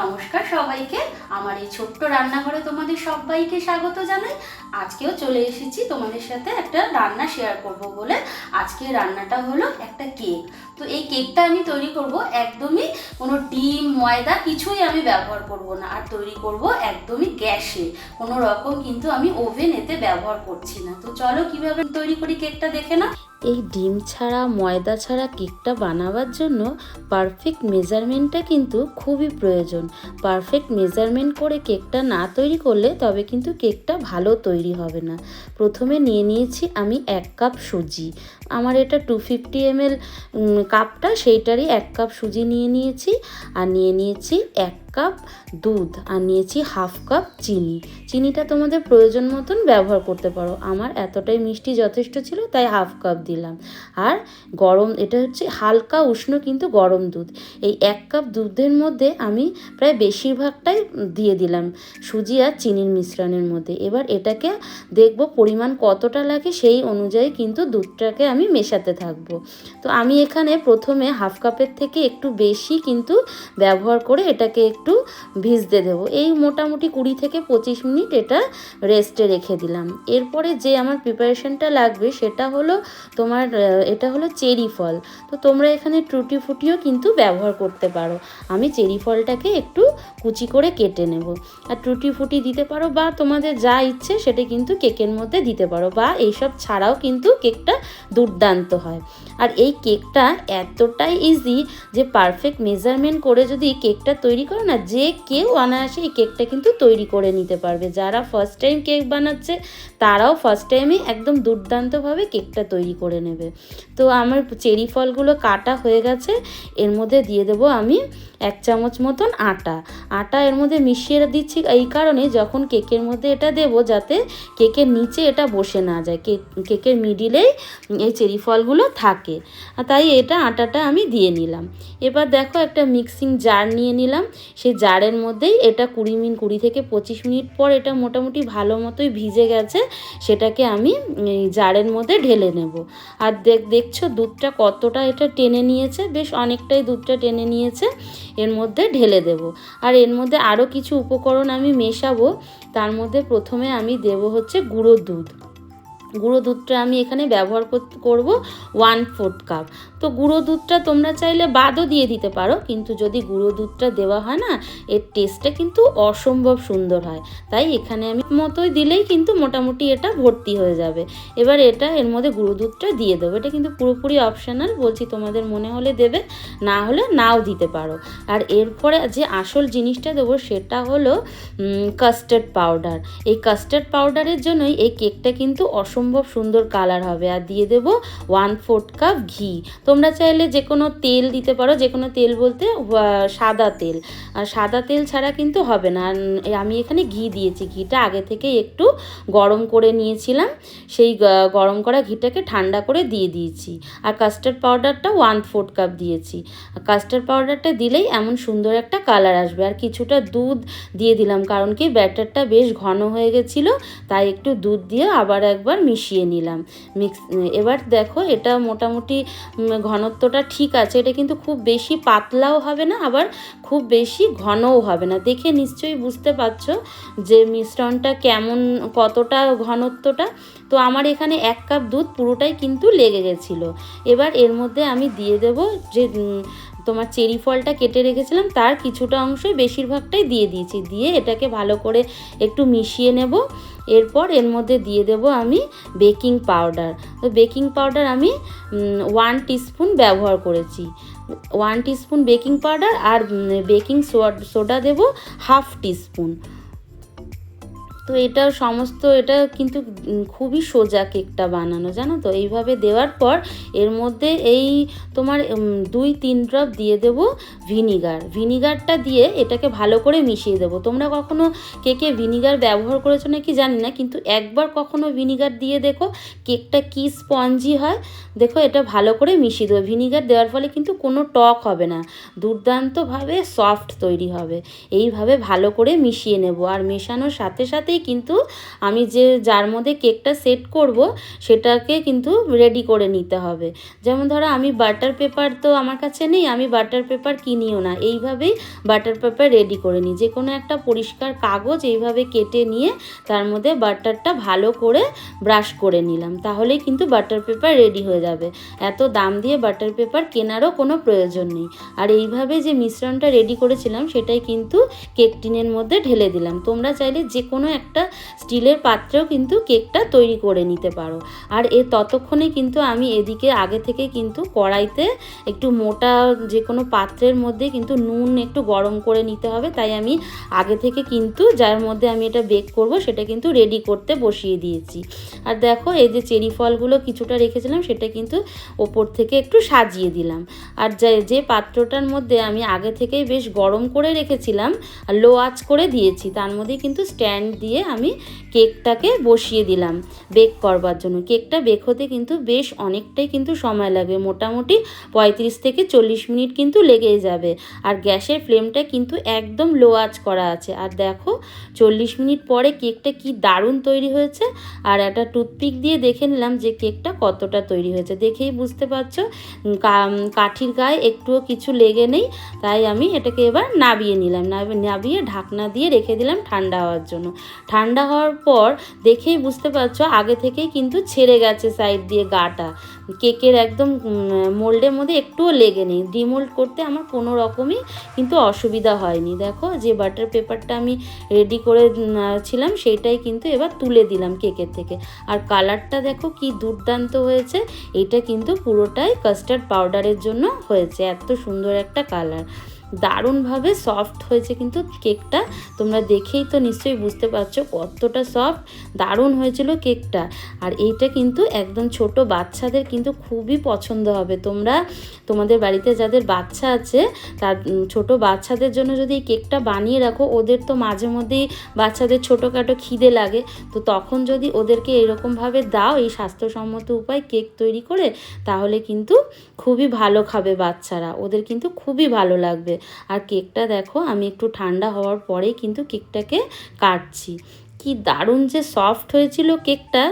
নমস্কার সবাইকে। আমার এই ছোট্ট রান্নাঘরে তোমাদের সবাইকে স্বাগত জানাই। আজকেও চলে এসেছি তোমাদের সাথে একটা রান্না শেয়ার করব বলে। আজকে রান্নাটা হলো একটা কেক তো এই কেকটা আমি তৈরি করব একদমই কোনো ডিম, ময়দা কিছুই আমি ব্যবহার করব না। আর তৈরি করব একদমই গ্যাসে। কোনো রকম কিন্তু আমি ওভেন এতে ব্যবহার করছি না। তো চলো কীভাবে তৈরি করি কেকটা দেখে না এই ডিম ছাড়া, ময়দা ছাড়া কেকটা বানাবার জন্য পারফেক্ট মেজারমেন্টটা কিন্তু খুবই প্রয়োজন। পারফেক্ট মেজারমেন্ট করে কেকটা না তৈরি করলে তবে কিন্তু কেকটা ভালো তৈরি হবে না। প্রথমে নিয়ে নিয়েছি আমি এক কাপ সুজি। আমার এটা টু ফিফটি এমএল কাপটা সেইটারই এক কাপ সুজি নিয়ে নিয়েছি। আর নিয়ে নিয়েছি এক কাপ দুধ আর নিয়েছি হাফ কাপ চিনি। চিনিটা তোমাদের প্রয়োজন মতন ব্যবহার করতে পারো। আমার এতটাই মিষ্টি যথেষ্ট ছিল, তাই হাফ কাপ দিলাম। আর গরম, এটা হচ্ছে হালকা উষ্ণ কিন্তু গরম দুধ। এই এক কাপ দুধের মধ্যে আমি প্রায় বেশিরভাগটাই দিয়ে দিলাম সুজি আর চিনির মিশ্রণের মধ্যে। এবার এটাকে দেখব পরিমাণ কতটা লাগে, সেই অনুযায়ী কিন্তু দুধটাকে আমি মেশাতে থাকব। তো আমি এখানে প্রথমে হাফ কাপের থেকে একটু বেশি কিন্তু ব্যবহার করে এটাকে একটু ভিজতে দেবো। এই মোটামুটি কুড়ি থেকে পঁচিশ মিনিট এটা রেস্টে রেখে দিলাম। এরপরে যে আমার প্রিপারেশনটা লাগবে সেটা হলো তোমার এটা হলো চেরি ফল। তো তোমরা এখানে টুটি ফুটিও কিন্তু ব্যবহার করতে পারো। আমি চেরি ফলটাকে একটু কুচি করে কেটে নেব। আর টুটি ফুটি দিতে পারো বা তোমাদের যা ইচ্ছে সেটা কিন্তু কেকের মধ্যে দিতে পারো বা এইসব ছাড়াও কিন্তু কেকটা দুর্দান্ত হয়। আর এই কেকটা এতটাই ইজি যে পারফেক্ট মেজারমেন্ট করে যদি কেকটা তৈরি করো না যে কেউ অনায়াসে এই কেকটা কিন্তু তৈরি করে নিতে পারবে। যারা ফার্স্ট টাইম কেক বানাচ্ছে তারাও ফার্স্ট টাইমে একদম দুর্দান্তভাবে কেকটা তৈরি করে নেবে। তো আমার চেরি ফলগুলো কাটা হয়ে গেছে, এর মধ্যে দিয়ে দেবো আমি এক চামচ মতন আটা। আটা এর মধ্যে মিশিয়ে দিচ্ছি এই কারণে যখন কেকের মধ্যে এটা দেবো যাতে কেকের নিচে এটা বসে না যায় কেক কেকের মিডিলেই এই চেরি ফলগুলো থাকে। তাই এটা আটাটা আমি দিয়ে নিলাম। এবার দেখো একটা মিক্সিং জার নিয়ে নিলাম। সেই জারের মধ্যেই এটা কুড়ি মিনিট কুড়ি থেকে পঁচিশ মিনিট পর এটা মোটামুটি ভালো মতোই ভিজে গেছে। সেটাকে আমি জারের মধ্যে ঢেলে নেব। আর দেখ, দেখছ দুধটা কতটা এটা টেনে নিয়েছে? বেশ অনেকটাই দুধটা টেনে নিয়েছে, এর মধ্যে ঢেলে দেব। আর এর মধ্যে আরও কিছু উপকরণ আমি মেশাবো, তার মধ্যে প্রথমে আমি দেব হচ্ছে গুঁড়ো দুধ। গুঁড়ো দুধটা আমি এখানে ব্যবহার কর- করব ওয়ান ফোর্থ কাপ তো গুঁড়ো দুধটা তোমরা চাইলে বাদও দিয়ে দিতে পারো, কিন্তু যদি গুঁড়ো দুধটা দেওয়া হয় না, এর টেস্টটা কিন্তু অসম্ভব সুন্দর হয়। তাই এখানে আমি মতোই দিলেই কিন্তু মোটামুটি এটা ভর্তি হয়ে যাবে। এবার এটা এর মধ্যে গুঁড়ো দুধটা দিয়ে দেবো। এটা কিন্তু পুরোপুরি অপশানাল বলছি তোমাদের মনে হলে দেবে, না হলে নাও দিতে পারো। আর এরপরে যে আসল জিনিসটা দেবো সেটা হলো কাস্টার্ড পাউডার এই কাস্টার্ড পাউডারের জন্যই এই কেকটা কিন্তু অসম্ভব সুন্দর কালার হবে। আর দিয়ে দেব ওয়ান ফোর্থ কাপ ঘি। তোমরা চাইলে যে কোনো তেল দিতে পারো যে কোনো তেল বলতে সাদা তেল। আর সাদা তেল ছাড়া কিন্তু হবে না। আমি এখানে ঘি দিয়েছি। ঘিটা আগে থেকে একটু গরম করে নিয়েছিলাম। সেই গরম করা ঘিটাকে ঠান্ডা করে দিয়ে দিয়েছি। আর কাস্টার্ড পাউডারটা ওয়ান ফোর্থ কাপ দিয়েছি। কাস্টার্ড পাউডারটা দিলেই এমন সুন্দর একটা কালার আসবে। আর কিছুটা দুধ দিয়ে দিলাম। কারণ কি ব্যাটারটা বেশ ঘন হয়ে গেছিল, তাই একটু দুধ দিয়ে আবার একবার মিশিয়ে নিলাম। মিক্স, এবার দেখো এটা মোটামুটি ঘনত্বটা ঠিক আছে। এটা কিন্তু খুব বেশি পাতলাও হবে না, আবার খুব বেশি ঘনও হবে না। দেখে নিশ্চয়ই বুঝতে পারছ যে মিশ্রণটা কেমন, কতটা ঘনত্বটা। তো আমার এখানে এক কাপ দুধ পুরোটাই কিন্তু লেগে গেছিল। এবার এর মধ্যে আমি দিয়ে দেব যে তোমার চেরি ফলটা কেটে রেখেছিলাম, তার কিছুটা অংশই বেশিরভাগটাই দিয়ে দিয়েছি। দিয়ে এটাকে ভালো করে একটু মিশিয়ে নেব। এরপর এর মধ্যে দিয়ে দেব আমি বেকিং পাউডার। তো বেকিং পাউডার আমি ওয়ান টিস্পুন ব্যবহার করেছি। ওয়ান টিস্পুন বেকিং পাউডার আর বেকিং সোডা দেব হাফ টিস্পুন তো এটা সমস্ত, এটা কিন্তু খুবই সোজা কেকটা বানানো, জানো তো? এইভাবে দেওয়ার পর এর মধ্যে এই তোমার দুই, তিন ড্রপ দিয়ে দেব ভিনিগার ভিনিগারটা দিয়ে এটাকে ভালো করে মিশিয়ে দেবো। তোমরা কখনো কেকে ভিনিগার ব্যবহার করেছ নাকি জানি না, কিন্তু একবার কখনো ভিনিগার দিয়ে দেখো, কেকটা কি স্পঞ্জি হয়। দেখো, এটা ভালো করে মিশিয়ে দেবো। ভিনিগার দেওয়ার ফলে কিন্তু কোনো টক হবে না। দুর্দান্তভাবে সফট তৈরি হবে। এইভাবে ভালো করে মিশিয়ে নেব। আর মেশানোর সাথে সাথে সাথেই কিন্তু আমি যে, যার মধ্যে কেকটা সেট করব, সেটাকে কিন্তু রেডি করে নিতে হবে। যেমন ধরো আমি বাটার পেপার তো আমার কাছে নেই, আমি বাটার পেপার কিনিও না। এইভাবেই বাটার পেপার রেডি করে নিই। যে কোনো একটা পরিষ্কার কাগজ এইভাবে কেটে নিয়ে তার মধ্যে বাটারটা ভালো করে ব্রাশ করে নিলাম। তাহলেই কিন্তু বাটার পেপার রেডি হয়ে যাবে। এত দাম দিয়ে বাটার পেপার কেনারও কোনো প্রয়োজন নেই। আর এইভাবে যে মিশ্রণটা রেডি করেছিলাম, সেটাই কিন্তু কেক টিনের মধ্যে ঢেলে দিলাম। তোমরা চাইলে যে কোনো একটা স্টিলের পাত্রেও কিন্তু কেকটা তৈরি করে নিতে পারো। আর এ ততক্ষণে কিন্তু আমি এদিকে আগে থেকে কিন্তু কড়াইতে একটু মোটা যে কোনো পাত্রের মধ্যে কিন্তু নুন একটু গরম করে নিতে হবে। তাই আমি আগে থেকে কিন্তু যার মধ্যে আমি এটা বেক করব সেটা কিন্তু রেডি করতে বসিয়ে দিয়েছি। আর দেখো এই যে চেরি ফলগুলো কিছুটা রেখেছিলাম সেটা কিন্তু ওপর থেকে একটু সাজিয়ে দিলাম। আর যে পাত্রটার মধ্যে আমি আগে থেকেই বেশ গরম করে রেখেছিলাম আর লো আঁচ করে দিয়েছি, তার মধ্যে কিন্তু স্ট্যান্ড দিয়ে আমি কেকটাকে বসিয়ে দিলাম বেক করবার জন্য। কেকটা বেক হতে কিন্তু বেশ অনেকটাই কিন্তু সময় লাগবে মোটামুটি পঁয়ত্রিশ থেকে চল্লিশ মিনিট কিন্তু লেগেই যাবে। আর গ্যাসের ফ্লেমটা কিন্তু একদম লো আঁচ করা আছে। আর দেখো, চল্লিশ মিনিট পরে কেকটা কি দারুণ তৈরি হয়েছে। আর একটা টুথপিক দিয়ে দেখে নিলাম যে কেকটা কতটা তৈরি হয়েছে। দেখেই বুঝতে পারছ কাঠির গায়ে একটুও কিছু লেগে নেই। তাই আমি এটাকে এবার নাবিয়ে নিলাম। নাবি- নাবিয়ে ঢাকনা দিয়ে রেখে দিলাম ঠান্ডা হওয়ার জন্য। ঠান্ডা হওয়ার পর দেখেই বুঝতে পারছ আগে থেকেই কিন্তু ছেড়ে গেছে সাইড দিয়ে গাটা। কেকের একদম মোল্ডের মধ্যে একটুও লেগে নেই। ডিমোল্ড করতে আমার কোনো রকমই কিন্তু অসুবিধা হয়নি। দেখো যে বাটার পেপারটা আমি রেডি করে ছিলাম সেইটাই কিন্তু এবার তুলে দিলাম কেকের থেকে। আর কালারটা দেখো কি দুর্দান্ত হয়েছে। এটা কিন্তু পুরোটাই কাস্টার্ড পাউডারের জন্য হয়েছে। এত সুন্দর একটা কালার দারুণভাবে সফট হয়েছে কিন্তু কেকটা তোমরা দেখেই তো নিশ্চয়ই বুঝতে পারছ কতটা সফট দারুণ হয়েছিল কেকটা আর এইটা কিন্তু একদম ছোট বাচ্চাদের কিন্তু খুবই পছন্দ হবে। তোমরা, তোমাদের বাড়িতে যাদের বাচ্চা আছে, তার ছোট বাচ্চাদের জন্য যদি এই কেকটা বানিয়ে রাখো, ওদের তো মাঝে মধ্যেই বাচ্চাদের ছোটোখাটো খিদে লাগে। তো তখন যদি ওদেরকে এরকমভাবে দাও এই স্বাস্থ্যসম্মত উপায় কেক তৈরি করে, তাহলে কিন্তু খুবই ভালো খাবে বাচ্চারা। ওদের কিন্তু খুবই ভালো লাগবে। আর কেকটা দেখো, আমি একটু ঠান্ডা হওয়ার পরেই কিন্তু কেকটাকে কাটছি। কি দারুণ যে সফট হয়েছিল কেকটা!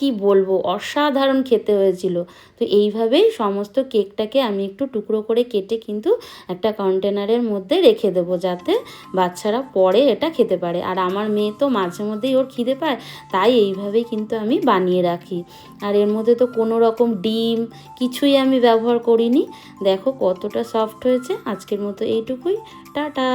কি বলব? অসাধারণ খেতে হয়েছিল। তো এইভাবেই সমস্ত কেকটাকে আমি একটু টুকরো করে কেটে কিন্তু একটা কন্টেনারের মধ্যে রেখে দেবো যাতে বাচ্চারা পরে এটা খেতে পারে। আর আমার মেয়ে তো মাঝে মধ্যেই ওর খিদে পায়, তাই এইভাবেই কিন্তু আমি বানিয়ে রাখি। আর এর মধ্যে তো কোনো রকম ডিম কিছুই আমি ব্যবহার করিনি। দেখো কতটা সফট হয়েছে। আজকের মতো এইটুকুই। টাটা!